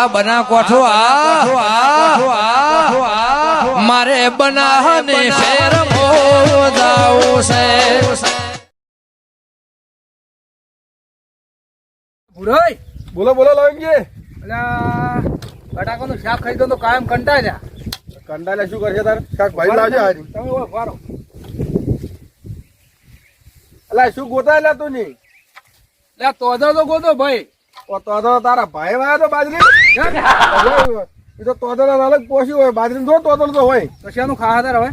આ બના કોઠો આ. મારે બનાહને ફેર મોદાવું છે. ભુરોય બોલો બોલો લવિંગજી અલા બટાકાનું શાક ખાઈ દો તો કાયમ કંટાઈ જા. કંટાળે શું કરશે તાર? શાક ભાઈ લાવજે હારી તમે ઓય વારો અલા શું ગોતાયેલા તું ની? લે તો તો ગોતો ભાઈ. તો તો તારા ભાઈ વાયા તો બાજરી એ તો તોતર અલગ પોસી હોય બાજરી જો તોતર તો હોય. તો શેનું ખાવા તાર હવે?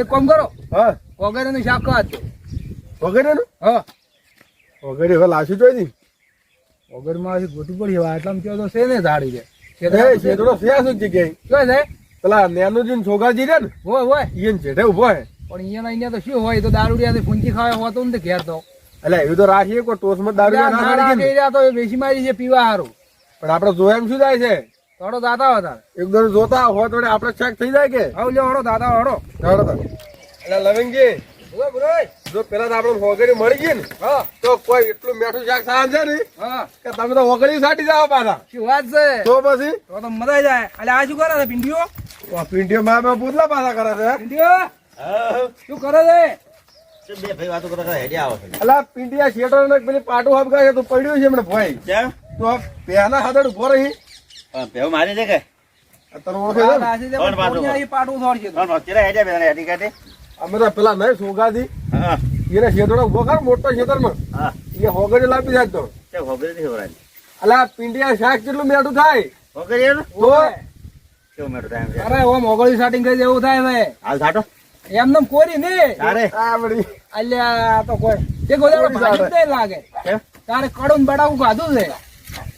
એક કામ કરો. હા. વગેરેનું શાક ખાવા દો. વગેરે નું હા. વગેરે હવે લાશું જોઈ દી. વગરમાં હજી ગોતું પડી આટલામાં કયો તો છે ને ધાડી છે. શેતડો છે શું જગ્યાએ. કયો છે? પેલા નેનુજી છોકરાજી રે ને હોય હોય. ઈયન જેઠે ઊભો હે. પણ અહીંયા અહીંયા તો શું હોય તો દારૂડિયા ફૂંચી ખાવા હોતો ને ઘેર તો. એટલે એવું તો રાખીએ કોઈ ટોસમાં દારૂ ના નાના રહ્યા તો એ મારી છે પીવા હારું. પણ આપડે જોયા શું થાય છે? થોડો દાતા હતા એકદમ જોતા હોય તો આપડે ચેક થઈ જાય કે? હવે લ્યો હડો દાતા હડો હડો એટલે લવિંગજી. જો પેલા તો આપડે વગેરે મળી ગઈ ને હા. તો કોઈ એટલું મેઠું શાક સાંજ છે ને હા. કે તમે તો વગડી સાટી જાઓ પાછા. શું વાત છે? તો પછી? તો તો મજા જાય. એટલે આ શું કરે છે પિંડીઓ પિંડીઓ મારા પૂતલા પાછા કરે છે. પિંડીઓ શું કરે છે? બે ભાઈ વાતો કરતા હેડ્યા આવો છો. અલા પીંટીયા શેટર ને પેલી પાટું હબકા છે તો પડ્યું છે એમને ભાઈ કેમ? તો પેલા હાથડ ઊભો રહી. ભેવ મારી છે કે? અત્યારે ઓળખે છે? ને? રાશી છે, કોણ પણ પાછું? કોણિયા એ પાટું થોડશે તો. કોણ ચેરા હેડ્યા બેન હેડી કાઢે? અમે તો પેલા નહીં સોગાથી હા. એને શેતડો ઊભો કર મોટો શેતરમાં. હા. એ હોગડી લાપી જાય તો. હોરાય અલા પીંટીયા શાક કેટલું મેઠું થાય. એનું તો? કેવું છે? અરે ઓમ હોગળી starting કરી જેવું થાય હવે. હાલ થાટો. એમને કોરી ને? તારે? આ અલ્યા તો કોઈ. તે ગોદાડો. લાગે. તારે કડું બડાવું ખાધું છે?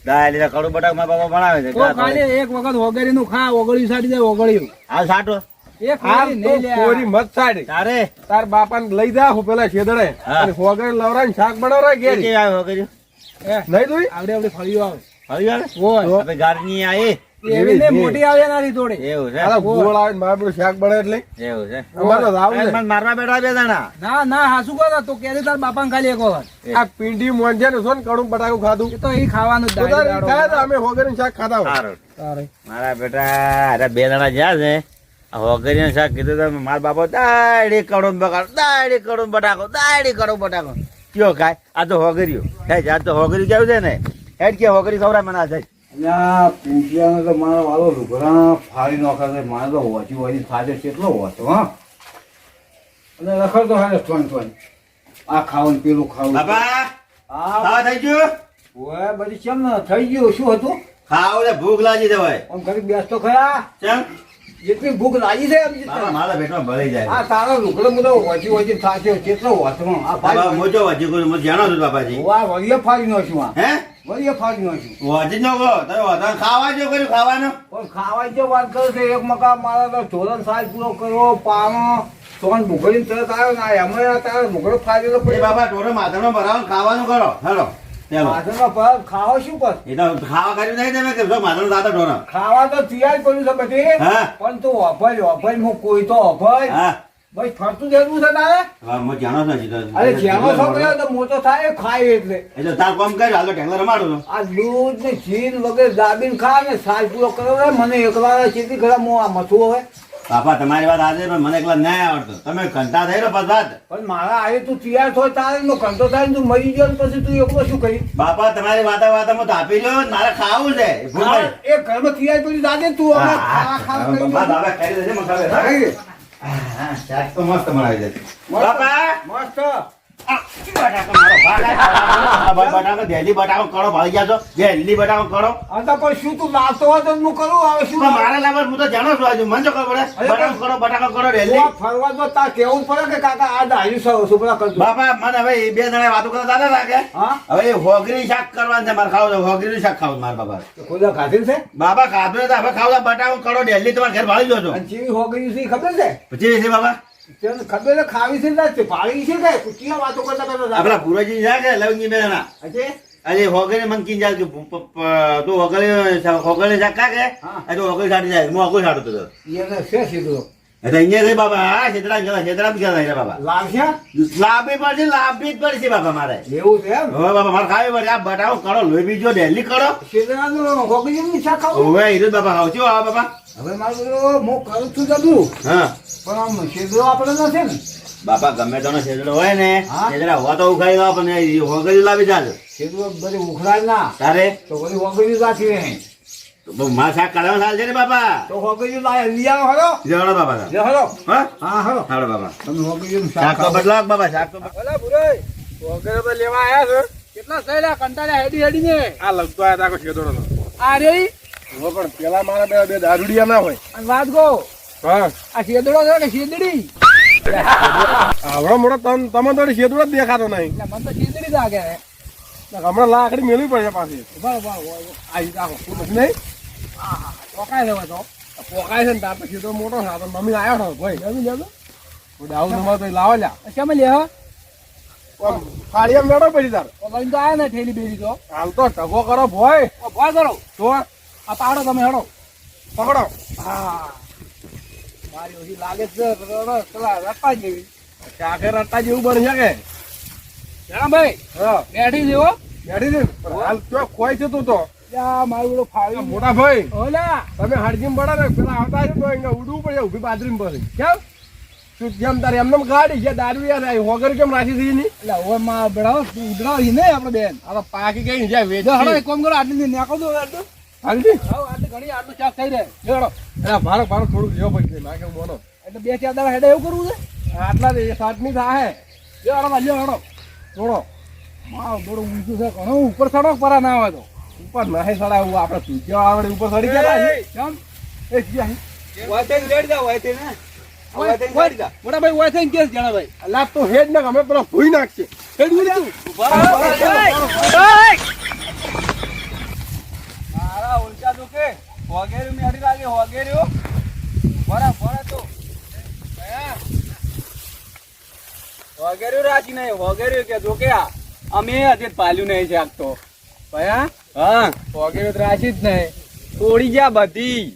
દાય લીધા કડું બટાકમાં બાબા બનાવે છે. તો ખાલી એક વખત ઓગળી નું ખા ઓગળી સાડી જાય ઓગળ્યું હાલ થાટો એક આમ તો કોરી મત સાડી. તારે? તાર બાપાને લઈ જા હું પેલા છેદડે. અને લવરા ને શાક બનાવરા કે ઘેરી. આવે હોગરી હે, નહીં તું આવડે આવડે ફળીઓ આવે. હળી આવે? ગારની ને એવી. મોટી આવે નારી થોડી. એવું છે. ગોળ. આવે ને શાક બને એટલે. એવું છે. અમારે રાવ છે. મારવા બેઠા બે જણા. ના ના હાસુ કરો તો કે તાર બાપા ખાલી એક વખત. આ પીંડી મોંજે ને શું કડું બટાકું ખાધું. તો એ ખાવાનું જ તો તારે દાડી ઈ ખાયા દાડો. તા, અમે હોગરીનું શાક ખાતા હોય. મારા બેટા અરે બે જણા જ્યાં છે હોગરી હોગરીનું શાક કીધું તમે મારા બાપા દાડી કડું બગાડ દાડી કડું બટાકો દાડી કડું બટાકો. કયો ખાય? આ તો હોગરીઓ. હે આ તો હોગરી કેવું છે ને? હેડ કે હોગરી ખવડાય મને આ જાય. અહીંયા પૂંછિયાને તો મારો વાલો લુઘરા ફાડી નાખે છે. મારે તો હોચી હોચી ખાધે કેટલો હોતો હા. અને રખડતો તો હારે થોન થોન. આ ખાવું પેલું ખાવું. બાપા હા. થઈ ગયું? ઓય બધી કેમ ને થઈ ગયું. શું હતું? ખાવ ને ભૂખ લાગી જવાય આમ કરી બેસતો ખરા. કેમ જેટલી ભૂખ લાગી છે મારા પેટમાં ભરાઈ જાય આ તારો બધો મુદો હોચી થાય થાશે. કેટલો હોતો આ ભાઈ મોજો વાજી જાણો છું બાપાજી. વાહ વળીએ ફાડી નાખ્યું આ. હે? વળીએ ફાડી નાખ્યું વાજી ન તમે વધારે ખાવા જો કર્યું ખાવાનો? પણ જો વાત કરો છે એક મકા મારા તો ધોરણ સાલ પૂરો કરવો પાનો સોન ભૂખડી તરત આવ્યો ને આ એમાં તારે ફાડેલો એ પડ્યો બાપા ટોરે માથામાં ભરાવાનું ખાવાનું કરો. હેલો ખાવો શું કર એ તો ખાવા કર્યું નહીં તમે કે માથાનો દાદા ખાવા તો તૈયાર કર્યું છે બધી હા. પણ તું અભય અભય હું કોઈ તો અભય. હા. ભાઈ ફરતું જવું છે તારે? હા હું જાણો છું તો. અરે જેનો છોકરો તો મોટો થાય ખાય એટલે. એટલે તાર કામ કર્યું હાલો ઢેકલા મારો છું આ દૂધ ને ચીન વગેરે દાબીને ખા ને સાજ પૂરો કરો ને મને એકલા ચીતી ઘરે મો આ મથું હવે. બાપા તમારી વાત આજે પણ મને એકલા નહીં આવડતો. તમે કંટા થઈ રહ્યો બધા પણ મારા આજે તું તૈયાર થયો તારે નો કંટો થાય તું મરી ગયો પછી તું એકલો શું કરી? બાપા તમારી વાતા વાતામાં તો તાપી લો મારે ખાવું છે. એ ઘરમાં તૈયાર કરી દાદે તું હવે ખાવા ખાવા કરી લેજે મને છે. હા, શાક તો મસ્ત મળાવી દે બાપા! મસ્ત. બાપા મને હવે બે જણા વાતો કરતા દાદા લાગે હવે હોગરી શાક કરવાનું છે મારે ખાવું હોગરી શાક ખાવું મારા બાપા ખાધું છે બાબા ખાધું. હવે ખાવ બટાકો કરો ડેલી તમારે ઘેર ભાળી લો છો? અને ચીવી હો ગઈ છે એ ખબર છે પછી બાબા? તેને ખબર ખાવી છે ને તે છે કે કુટિયા વાતો કરતા કરતા કે લવંગી અજે અરે હોગરી મને કીન જાય કે પ- પ- તું હોગરી હોગરી શાક કા? કે તો હોગરી સાડી જાય હું હોગરી સાડું તો એને છે સીધું. એટલે અહીંયા છે બાબા છેતરા ગયા છેતરા ગયા છે બાબા લાવશે? લાંબી પડશે લાંબી જ પડશે બાબા મારે. એવું છે એમ? હવે બાબા મારે ખાવી પડે આ બટાવો કરો લોહી બીજો ડેલી કરો ખાવું? હવે હીરો બાબા છું આ બાબા હવે મારું બધું હું કરું છું જતું હા. પણ આમ શેદરો આપણે નથી ને. બાપા ગમે તો શેદરો હોય ને શેદરા હોવા તો ઉખાડી દો પણ હોગરી લાવી જાજો. શેદરો બધી ઉખડાય ના. તારે? તો બધી હોગી રાખી રહે તો મારે શાક કાઢવા ચાલ છે ને બાપા? તો હોગી લાય લઈ આવો હલો. બાપા હલો. હા? હા હરો હાલો બાપા. તમે હોગી શાક તો બદલાવ બાપા શાક તો. અલા ભુરાઈ વગેરે તો લેવા આયા છો. કેટલા સહેલા કંટાળ્યા હેડી હેડી ને આ લગતો આયા તા કો શેદરો આ રે પણ પેલા મારા બે બે દારૂડિયા ના હોય. અને વાત કહો. હા. આ શેદડો છે કે શેદડી? હમણાં મોટો તમ તમે તો શેદડો જ દેખાતો નહીં. મને તો શેદડી લાગે. હમણાં લાકડી મેળવી પડશે પાછી. આવી રાખો શું નહીં? પોકાય હવે તો. પોકાય છે ને તાર પછી તો મોટો સાધન મમ્મી આવ્યો છો ભાઈ. જમી જમી ડાઉન તમારે તો લાવો લ્યા. કેમ લે હા? ફાળિયા મેળો પડી તાર. તો આયા ને ઠેલી બેરી તો. હાલ તો ટકો કરો ભોય ભોય કરો. તો આ પાડો તમે હેડો. પકડો. હા. મારી ઓછી લાગે છે પેલા રપ્પા જેવી આખે રટ્ટા જેવું બની કે? હા ભાઈ બેઠી જેવો બેઠી જેવું હાલ તો ખોય છે તું તો. મારું ફાવી. મોટા ભાઈ. ઓલા. તમે હરજીમ પડે ને પેલા આવતા છે તો ઉડવું પડે ઊભી બાજરી પછી કેમ? તું જેમ તારે એમને ગાડી છે દારૂ યાર આવી કેમ રાખી દીધી ની એટલે હવે માં બડાવો ઉધડાવી ને આપણે બેન. આ પાકી ગઈ જાય વેચ. હડો એક કામ કરો આટલી નાખો દો હાલજી? હાવ આટલી ઘણી આટલું ચાક થઈ રહે. જોડો એટલે મારો ભારો થોડુંક લેવો પડશે નાખે મોનો એટલે બે ચાર દાડા હેડે એવું કરવું છે? આટલા દે સાત સાતમી થાય જો હડો માં હડો. થોડો માવ થોડું ઊંચું છે ઘણું. ઉપર ચડો પરા ના આવે તો. ઉપર નાહી ચડાવું આપણે સૂચ્યો આવડે ઉપર સડી ગયા. કેમ? એ જ્યાં. મોટા ભાઈ ઓય કેસ જણા ભાઈ લાભ તો હેડ ના અમે પેલા ભૂઈ નાખશે મારા ઉલટા દુખે વગેરે મેડી લાગે વગેરે બરા બરા તો રાજી વગેરે કે જો કે અમે હજી પાલ્યું નહીં છે આગ ભયા હા? વગેરે ત્રાસી જ નહીં. તોડી ગયા બધી.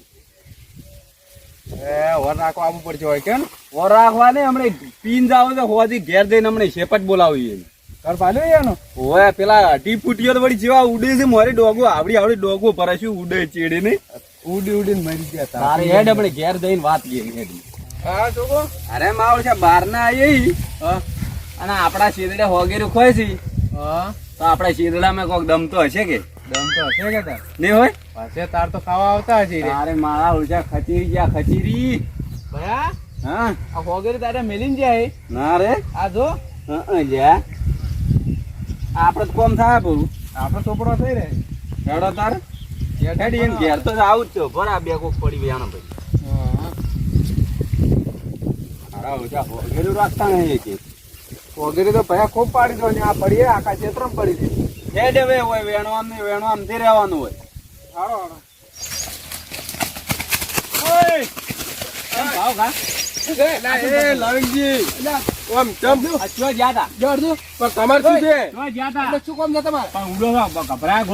એ વર રાખવા આવવું પડશે હોય કેમ? વર રાખવા ને હમણે પીન જાવ તો હોવાથી ઘેર જઈને હમણે શેપટ બોલાવીએ ઘર પાલ્યો એનો? હોય પેલા અઢી ફૂટીઓ તો વળી જેવા ઉડે છે મારી ડોગો આવડી આવડી ડોગો પર શું ઉડે ચેડે ને ઉડી ઉડીને મરી ગયા. તારે હેડ આપણે ઘેર જઈને વાત કરી હેડ. હા જોગો. અરે માવળ છે બાર ના આવીએ અને આપણા શેરડા હોગેરું ખોય છે. હા? તો આપણા શેરડામાં કોક દમ તો હશે કે? દમ તો હશે કે તાર? નહીં હોય? હશે તાર તો ખાવા આવતા હશે રે. તારે મારા ઊર્જા ખચીરી ગયા ખચીરી. ભયા? હા. આ વગેરે તારે મેલીને જાય ના રે. આ જો. હં, આપણે તો કોમ થાય બહુ આપણો ચોપડો થઈ રે. હેડો તાર. હેડી ઘેર તો આવું જ છો. ભરા બે કોક પડી ગયા ભાઈ. મારા ઉલટા હોગેરું રાખતા નહીં એક. વગેરે તો ભયા ખૂબ પાડી દો ને આ પડીએ આખા ક્ષેત્રમાં પડી હતી જે હવે હોય વેણવામ ને વેણવામથી રહેવાનું હોય. હારો હારો. કેમ ભાવ ખા? ગભરાયા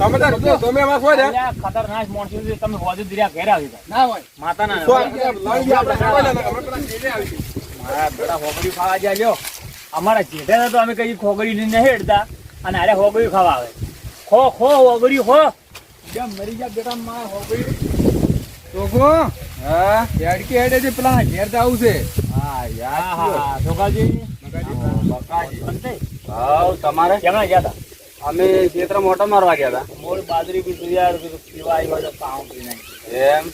અમે તમે તમે એમાં શું છે? ખતરનાક મોણસી છે તમે હોજે દિર્યા ઘેર આવી જાય ના હોય. માતા ના. મારા હોગડી ખાવા જ્યાં અમારા જેઠે તો કઈ ખોગડી નહીં હેડતા. અને અરે હોગડી ખાવા આવે. ખો ખો હોગડી ખો. જેમ મરી ગયા બેટા મારા હોગડી હા હેડકી હેડે છે, પેલા ઘેર આવું છે. હા યાર હા છોકરાજી બકાજી હાવ તમારે? કેમણા ગયા હતા? અમે ક્ષેત્ર મોટો મારવા ગયા હતા. મોર બાજરી બી તૈયાર પીવા આવ્યો તો પાઉં પી નાખી એમ?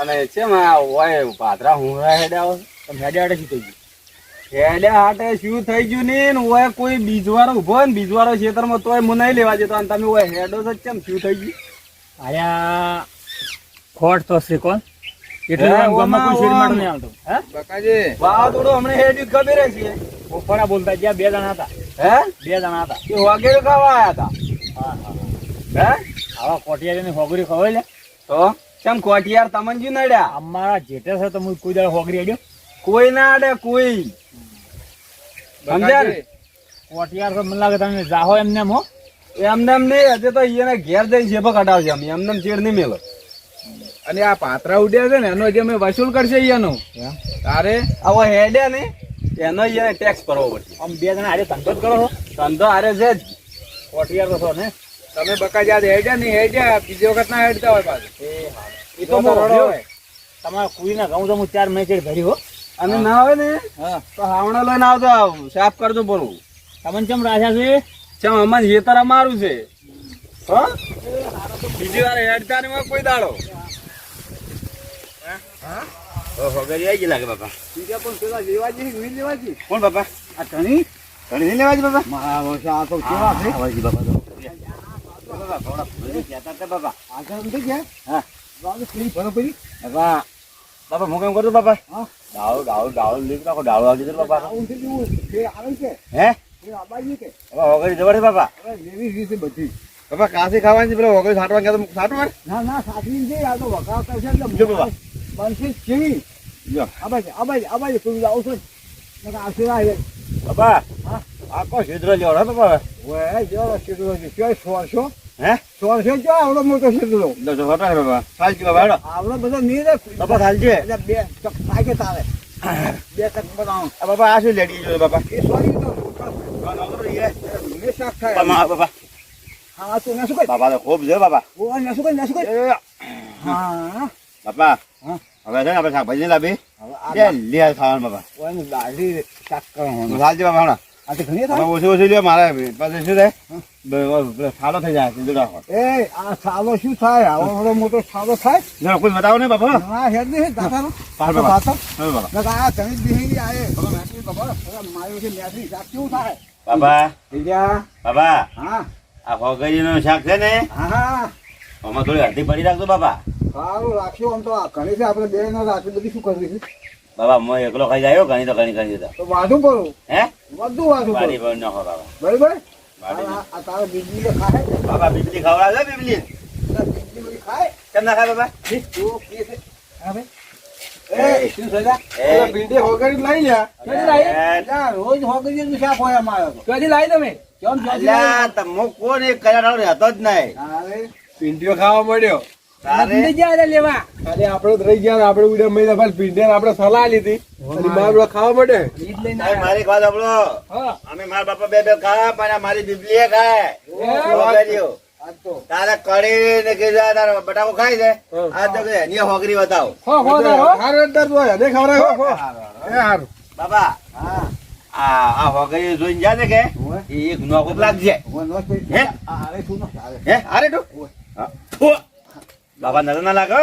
અને છે હોય પાદરા હું હેડ્યા આવો તમે હેડે હેડે શું થઈ ગયું? હેડ્યા હાટે શું થઈ ગયું ને? હોય કોઈ બીજવારો ઊભો ને બીજવારો ક્ષેત્રમાં તોય મને નહીં લેવા જતો અને તમે હોય હેડો છો કેમ શું થઈ ગયું? આયા ખોટ તો શ્રી કોણ એટલે ગામમાં કોઈ શેર નહીં આવતો. હે? બકાજી. હમણાં હેડ્યું ખબર છે. ઉપરા બોલતા જ્યાં બે જણા હતા. હે? બે જણા હતા એ વગેરે ખાવા હતા હા હા? હે આવા કોટિયાની હોગરી ખવાય લે. તો? કેમ કોટિયાર તમંજી નડ્યા? અમારા જેઠે છે તો હું કોઈ દાડો હોગરી અડ્યો કોઈ ના કોઈ. સમજ્યા ને? કોટિયાર તો મને લાગે તમે જાહો એમને એમ હો. એમને એમ નહીં હજે તો એને ઘેર જઈ જેબો કઢાવશે અમે. એમને એમ ચેડ નહીં મેલો. અને આ પાત્રા ઉડ્યા છે ને એનો જે અમે વસૂલ કરશે એનો તારે? આવો હેડે ને. એનો એને ટેક્સ ભરવો પડશે. આમ બે જણા આરે ધંધો જ કરો છો ધંધો હારે છે જ. કોઠિયાર તો છો ને. તમે બકા જાત હેડ્યા નહીં હેડ્યા બીજી વખત ના હેડતા હોય પાછું. એ તો હું રડો હોય. તમારા કુઈના ઘઉં તો હું ચાર મહિને ભરી હો. અને ના હોય ને તો હાવણો લઈને આવતો આવ સાફ કરજો પૂરું તમને ચમ રાખ્યા છે? ચમ અમાર હેતર અમારું છે. હા? બીજી વાર હેડતા હોય કોઈ દાડો. હોગરી આવી ગઈ લાગે બાપા? બીજા પણ પેલા લેવાજી વીર લેવાજી. કોણ બાપા? આ ધણી? ઘણી નહીં લેવા છે બાપા? મારા વર્ષે આ તો કેવા છે? આવાજી બાપા તો. બાપા થોડા હતા બાપા આગળ ગયા? હા. બાબુ કેવી ભરો પડી બાપા બાપા હું કેમ કરતો બાપા? હા. ડાળો ડાળો ડાળો લીધું નાખો ડાળો આવી દીધો બાપા. આવું છે કેવું આવે છે. હે? ફેર આબાજી કે બાપા બાપા. લેવી છે બધી. બાપા કાસી ખાવાની છે પેલા વગર સાટવા ગયા તો સાટવા? ના ના છે આ તો વકાવ કરશે એટલે. બનશે કેવી જો આબાજી આબાજી આબાજી તું આવશો જ નકર આવશે ના આવે બાપા આ કો છિદ્ર લ્યો હે બાપા. ઓય જો શીતળો છે. ક્યાં સોરશો હે? સોરશો જો આવડો મોટો શીતળો લો જો હટા બાપા. સાલજી બાપા હેડો આવડો બધો નહીં રે. બાપા સાલજી એટલે બે ચક કે તારે. બે તક બનાવો. બાપા આ શું લેડી જો બાપા? એ સોરી તો બાપા હા તું ના શું બાપા તો ખૂબ છે બાપા. ઓ ના શું ના શું હા. બાપા હા. હવે છે ને આપણે શાકભાજી લાવી. આ બે લે ખાવાનું બાપા. દાઢી શાક કરવાનું સાલજી બાપા હમણાં આ ઘણી થાય. ઓછું ઓછું લ્યો મારે શું થાય? સારો થઈ જાય સીધું રાખો. એ આ સાલો શું થાય? આવડો મોટો સાલો થાય? કોઈ બતાવો ને બાપા. હા હેડ નહીં દાદાનો પાર બાપા. હવે બાપા. આ આયે શાક કેવું થાય? બાપા. બીજા? બાપા. હા. આ ફોગરીનું શાક છે ને? હા હા. આમાં થોડી હળદી પડી રાખજો બાપા. સારું રાખ્યું આમ તો ઘણી છે આપણે બે ને રાખ્યું બધી શું કરવી છે? બાબા હું એકલો ખાઈ જાય ઘણી તો ઘણી કરી દીધા તો વાંધું કરું. હે? બધું વાંધું પર નાખો બરાબર? બારી આ આ બીજલી તો ખાય. બાબા બીબલી ખવડાવજો બીબલી બીજલી બધી ખાય. કેમ ના ખાય બાબા? તું કે છે. હા ભાઈ. રોજ હોગરી શાક હોય અમારે ક્યાંથી લાવી તમે. કેમ કોણ? એક કલાક રહેતો જ નહીં. ભીંડીઓ ખાવા મળ્યો. તારે લેવા. અરે આપણે રહી ગયા મહિના ભીંડી સલાહ લીધી. ખાવા મારી વાત અમે મારા બાપા બે બે ખાવા પણ મારી બીબલીએ ખાય. હોગરીઓ. આજ તો. તારે કઢી ને કીધા તારે બટાકો ખાઈ દે. આ તો એની હોગરી બતાવો. હો હો હારું દર્દ હોય. ને ખવડાય હો. એ હારું. બાબા હા. આ આ હોગરી જોઈને જાય ને કે. એક નોકો લાગજે. હોય નો હે? અરે શું હે? અરે તું. બાબા નજર ના લાગે.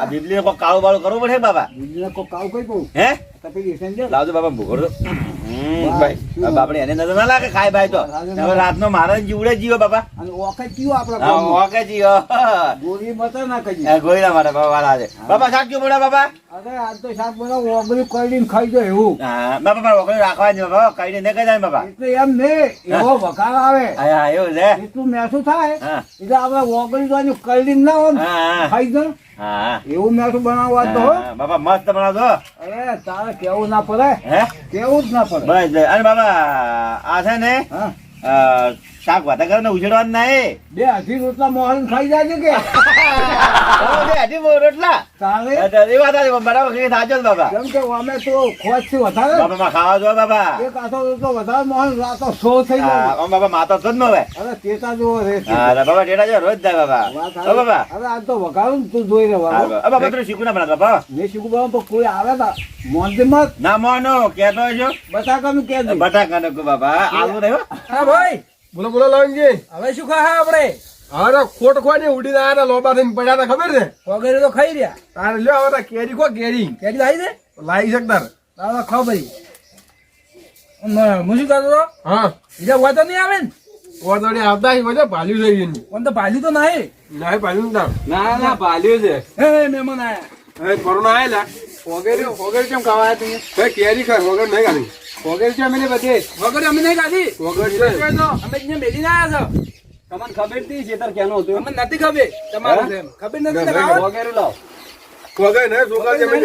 આ બિજલી કો કાવ બાળું કરવું પડે બાબા? બિજલી કો કાવ કઈ કહું? હે? સમજે લાવજો બાબા આ બાપડે એને નજર ના લાગે ખાય ભાઈ તો. હવે રાતનો મારે જીવડે જીવો બાપા. ઓકે જીવો આપડે ઓકે જીવો. ગોળી મતા ના કઈ ગોળી ના મારે બાપા આજે બાપા શાક ક્યું પડે બાપા? અરે આજ તો શાક બોલા ઓગળી કરીને ખાઈ જાય એવું. હા બાપા ઓગળી રાખવા જ બાપા કઈ ને કઈ જાય બાપા. એટલે એમ ને એવો વખાર આવે. હા એવું છે. એટલું મેસું થાય એટલે આપણે ઓગળી જવાનું કરીને ના હોય ખાઈ જાય એવું મેઠું બનાવવા તો. બાપા મસ્ત બનાવજો અરે તારે કેવું ના પડે? હે? કેવું જ ના પડે? બસ અરે અને બાબા આ છે ને શાક વાતા કરે ને ઉછેડવાનું એ. બે અઢી રોટલા મોહન ખાઈ જાય કે? બે અઢી રોટલા? તારે? એ તો વાત સાચી, બરાબર કઈ સાચો જ બાબા કેમ કે અમે તો ખોજથી વધારે. બાબા માં ખાવા જો બાબા એક આખો રોટલો વધારે મોહન રાતો સો થઈ જાય આમ બાબા માતો જ ન હવે અરે તેતા જેવો રે હા તો બાબા ટેટા જો રોજ જાય બાબા વાત બાબા અરે આ તો વગાડું તું જોઈ રહ્યો બાબા. બાબા તું શીખું ના બનાવ બાબા મેં શીખું બાબા તો કોઈ આવે તા? મોંધી મત? ના મોનો કેતો છો? બટાકાનું કે દે બટાકા નો બાબા આલુ રહ્યો હા ભાઈ. બોલો બોલો લવનજી હવે શું ખા આપણે? અરે ખોટ ખોટી ઉડી રહ્યા લોબા થઈને પડ્યા હતા ખબર છે? વગેરે તો ખાઈ રહ્યા. તારે લ્યો હવે કેરી ખો કેરી. કેરી લાવી દે લાવી શકતા તારા. ખાવ ભાઈ. હું શું કરતો હતો? હા. બીજા વાતો તો નહીં આવે ને? ઓદોડી આવતા હી બોલે ભાલ્યું છે એની. પણ તો ભાજી તો નહીં. ના ભાલ્યું તાર. ના ના ભાલ્યું છે. હે મહેમાન આયા. હવે કોરોના આયેલા. વગેરે વગેરે કેમ ખાવા તું ભાઈ કેરી ખાય વગર નહીં ખાધી. વગેરે છે અમે બધે? વગર અમે નહીં ખાધી વગર છે. અમે જ મેલી ના આયા છો. તમને ખબર હતી ખેતર કેનો હતો? અમને નથી ખબર. તમારું ખબર નથી વગેરે લાવ. વગર ને છોકરા જે મેં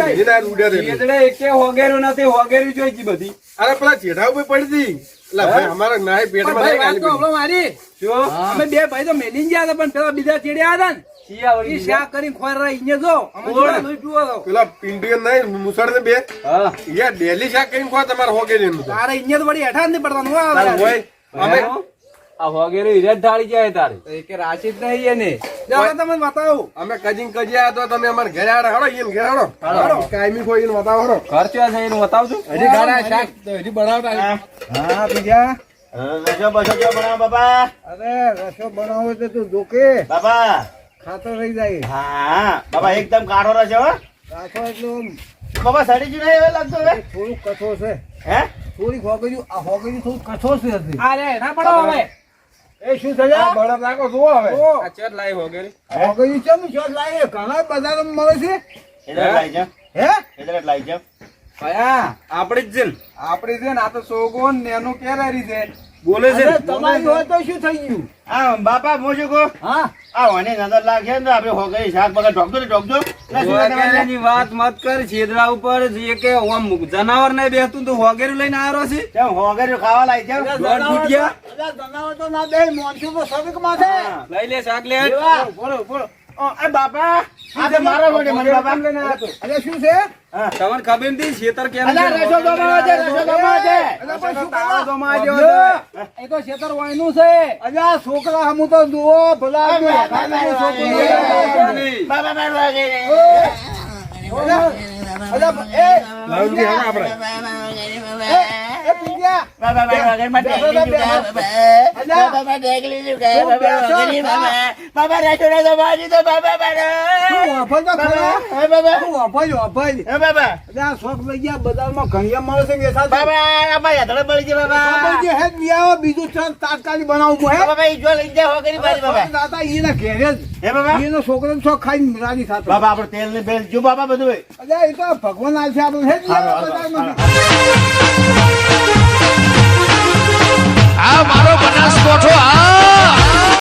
એટલે એક વગેરે નથી વગેરે જોઈ બધી. અરે પેલા ચેઠા ઉપર પડી હતી એટલે ભાઈ અમારે નાય પેટમાં ભાઈ નહીં વાત તો ગાલી હમણાં મારી. શું? અમે બે ભાઈ તો મેલીને ગયા હતા પણ પેલા બીજા ચીડ્યા હતા ને. કરીને. પેલા પિંડીઓ નહીં મુસળ બે. ડેલી શાક કઈ ખવા તમારે હોગે ને એનું અહીંયા તો વળી હેઠા નહીં હો આ વગેરે હિરેજ ઢાળી જાય તારે. એ કે રાશિ જ નહીં એને ચાલો તમને બતાવું. અમે કજીન કજી આવ્યા તો તમે અમારે ઘરે આડે હળો ઈયન ઘરે હળો હળો કાયમી કોઈ ઈયન બતાવો હળો ઘર ચા છે એનું બતાવજો. હજી ગાડા શાક હજી બનાવતા હા બીજા? રસો બસો જો બનાવો બાપા. અરે રસો બનાવો તો બાપા. ખાતો રહી જાય. હા બાબા એકદમ કાઢો રહેશે હો. કાચો એટલું બાપા સડી જ નહીં લાગતો હવે? થોડું કઠો છે. હે? આ હોગર્યું થોડું કઠો છે અરે ના પડો હવે. એ શું થયા? બળદ નાખો જુઓ હવે. આ લાઈ ઘણા બજારમાં મળે છે. એટલે લાઈ જાવ હે? એટલે લાઈ આપડી જ છે આપડી છે ને આ તો સોગોન નેનું કેરારી છે. બોલે છે? ને. તમારી હોય તો શું થઈ ગયું? આ બાપા મોજો કો હા? આ વાને નજર લાગે ને આપણે હો ગઈ શાક બગા ઢોકજો ને ઢોકજો. ના વાત મત કર છેદરા ઉપર જે કે ઓમ જનાવર ને બેહતું તો હોગેરું લઈને આવ્યો છે? કેમ હોગેરું ખાવા લાઈ જાવ દોઢ ફૂટિયા જનાવર તો ના બે મોનસુ તો સબક માથે. લઈ લે શાક લે. બોલો બોલો. ઓ, બાપા આ તો મારો મને બાપા અરે શું છે તમને ખબર નથી છેતર કેમ અલા, રસો દબાવો છે, રસો દબાવો છે. અલા, પણ શું તાળો કરો? જમાડ્યો એ તો છેતર વાયનું છે અલ્યા છોકરા હમુ તો જુઓ ભલા આપણે તું હા. ને. તું ખરા? હે બાબા. હે અલ્યા, શોખ લઈ ગયા બજારમાં ઘણીયા મળે છે. બાબા મળી છે બાબા બીજું ચાલ તાત્કાલિક બનાવવું હે. બાબા ઈ જો લઈ બાબા દાદા ઘેરે જ. હે બાબા એનો છોકરો શોખ ખાઈ રાજી સાથે બાબા આપણે તેલ ને બેલ જો બાબા બધું અલ્યા, એ તો ભગવાન આલશે આપણું આ મારો બનાસકોઠો આ!